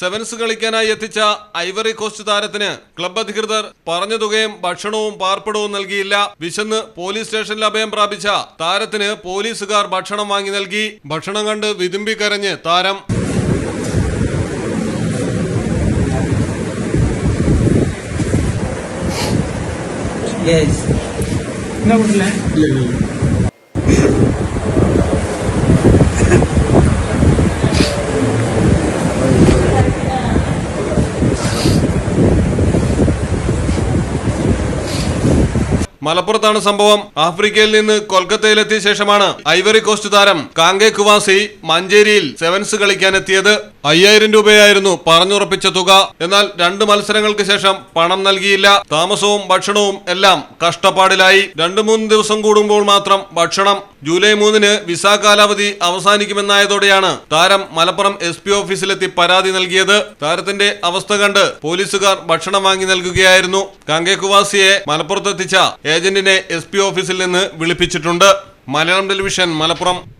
Sevens കളിക്കാനായി എത്തിച്ച Ivory Coast താരത്തിന് club അധികൃതർ പറഞ്ഞ തുകയും ഭക്ഷണവും പാർപ്പിടവും നൽകിയില്ല. വിശന്ന് പോലീസ് സ്റ്റേഷനിൽ അഭയം പ്രാപിച്ച താരത്തിന് പോലീസുകാർ ഭക്ഷണം വാങ്ങി നൽകി. ഭക്ഷണം കണ്ട് വിതുമ്പി കരഞ്ഞ് താരം. Yes. എന്നാ കൂട്ടില്ലേ മലപ്പുറത്താണ് സംഭവം. ആഫ്രിക്കയിൽ നിന്ന് കൊൽക്കത്തയിലെത്തിയ ശേഷമാണ് ഐവറി കോസ്റ്റ് താരം കാങ്കെ കുവാസി മഞ്ചേരിയിൽ സെവൻസ് കളിക്കാനെത്തിയത്. അയ്യായിരം രൂപയായിരുന്നു പറഞ്ഞുറപ്പിച്ച തുക. എന്നാൽ രണ്ട് മത്സരങ്ങൾക്ക് ശേഷം പണം നൽകിയില്ല. താമസവും ഭക്ഷണവും എല്ലാം കഷ്ടപ്പാടിലായി. രണ്ടു മൂന്ന് ദിവസം കൂടുമ്പോൾ മാത്രം ഭക്ഷണം ജൂലൈ മൂന്നിന് വിസ കാലാവധി അവസാനിക്കുമെന്നായതോടെയാണ് താരം മലപ്പുറം എസ് പി ഓഫീസിലെത്തി പരാതി നൽകിയത്. താരത്തിന്റെ അവസ്ഥ കണ്ട് പോലീസുകാർ ഭക്ഷണം വാങ്ങി നൽകുകയായിരുന്നു. കാങ്കേക്കുവാസിയെ കുവാസിയെ മലപ്പുറത്തെത്തിച്ച ഏജന്റിനെ എസ് ഓഫീസിൽ നിന്ന് വിളിപ്പിച്ചിട്ടുണ്ട്. മലയാളം ടെലിവിഷൻ മലപ്പുറം.